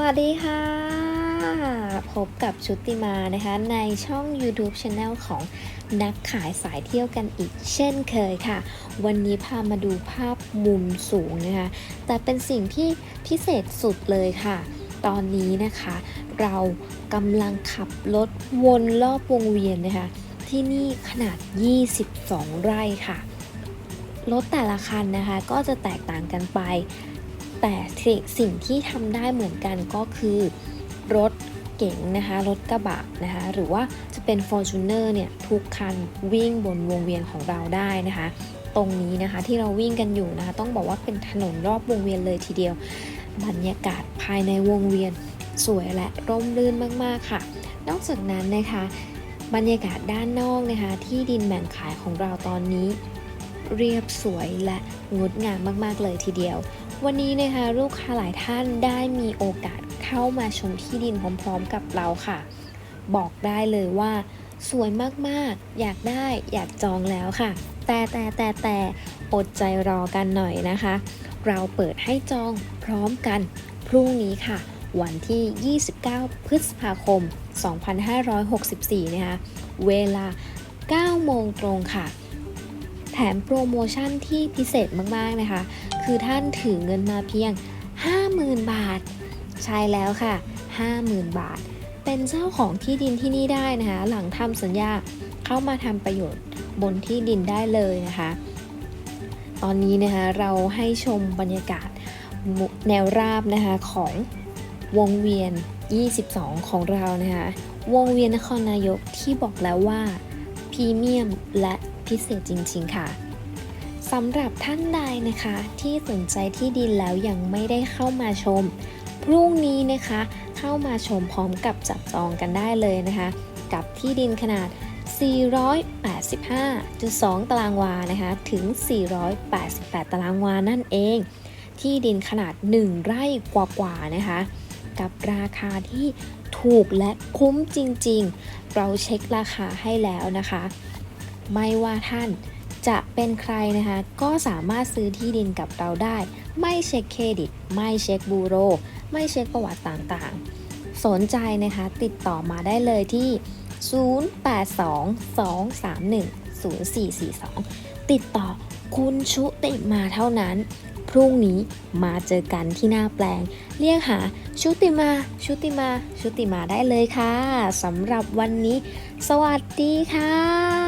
วัสดีค่ะ พบกับชุติมานะคะในช่อง YouTube Channel ของนักขายสายเที่ยวกันอีกเช่นเคยค่ะ วันนี้พามาดูภาพมุมสูงนะคะ แต่เป็นสิ่งที่พิเศษสุดเลยค่ะ ตอนนี้นะคะ เรากำลังขับรถวนรอบวงเวียนนะคะ ที่นี่ขนาด 22 ไร่ค่ะ รถแต่ละคันนะคะก็จะแตกต่างกันไป แต่สิ่งที่ทำได้เหมือนกันก็คือรถเก๋งนะคะรถกระบะนะคะหรือว่าจะเป็น Fortuner เนี่ยทุกคันวิ่งบนวงเวียนของเราได้นะคะ ตรงนี้นะคะที่เราวิ่งกันอยู่นะคะ ต้องบอกว่าเป็นถนนรอบวงเวียนเลยทีเดียว บรรยากาศภายในวงเวียนสวยและร่มรื่นมากๆค่ะ นอกจากนั้นนะคะ บรรยากาศด้านนอกนะคะ ที่ดินแบ่งขายของเราตอนนี้ เรียบสวยและงดงามมากๆเลยทีเดียว วันนี้นะคะลูกค้าหลายท่านได้มีโอกาสเข้ามาชมที่ดินพร้อม ๆ กับเราค่ะ บอกได้เลยว่า สวยมากๆ อยากได้อยากจองแล้วค่ะ แต่แต่แต่แต่อดใจรอกันหน่อยนะคะ เราเปิดให้จองพร้อมกันพรุ่งนี้ค่ะ วันที่ 29 พฤษภาคม 2564 นะคะ เวลา 9 โมงตรงค่ะ แถมโปรโมชั่นที่พิเศษมาก ๆ นะคะ คือท่านถือเงินมาเพียง 50,000 บาท ใช่แล้วค่ะ 50,000 บาท เป็นเจ้าของที่ดินที่นี่ได้นะคะ หลังทำสัญญาเข้ามาทำประโยชน์บนที่ดินได้เลยนะคะ ตอนนี้นะคะเราให้ชมบรรยากาศแนวราบนะคะของวงเวียน 22 ของเรานะคะ วงเวียนนครนายกที่บอกแล้วว่าพรีเมียมและพิเศษจริง ๆ ค่ะ สำหรับท่านใดนะคะ ที่สนใจที่ดินแล้วยังไม่ได้เข้ามาชม พรุ่งนี้นะคะ เข้ามาชมพร้อมกับจับจองกันได้เลยนะคะ กับที่ดินขนาด 485.2 ตารางวานะคะ ถึง 488 ตารางวานั่นเอง ที่ดินขนาด 1 ไร่กว่าๆนะคะ กับราคาที่ถูกและคุ้มจริงๆ เราเช็คราคาให้แล้วนะคะ ไม่ว่าท่าน จะเป็นใครนะคะ ก็สามารถซื้อที่ดินกับเราได้ ไม่เช็คเครดิต ไม่เช็คบูโร ไม่เช็คประวัติต่างๆ สนใจนะคะติดต่อมาได้เลยที่ 0822310442 ติดต่อคุณชุติมาเท่านั้น พรุ่งนี้มาเจอกันที่หน้าแปลง เรียกหาชุติมา ชุติมา ชุติมาได้เลยค่ะสำหรับวันนี้ สวัสดีค่ะ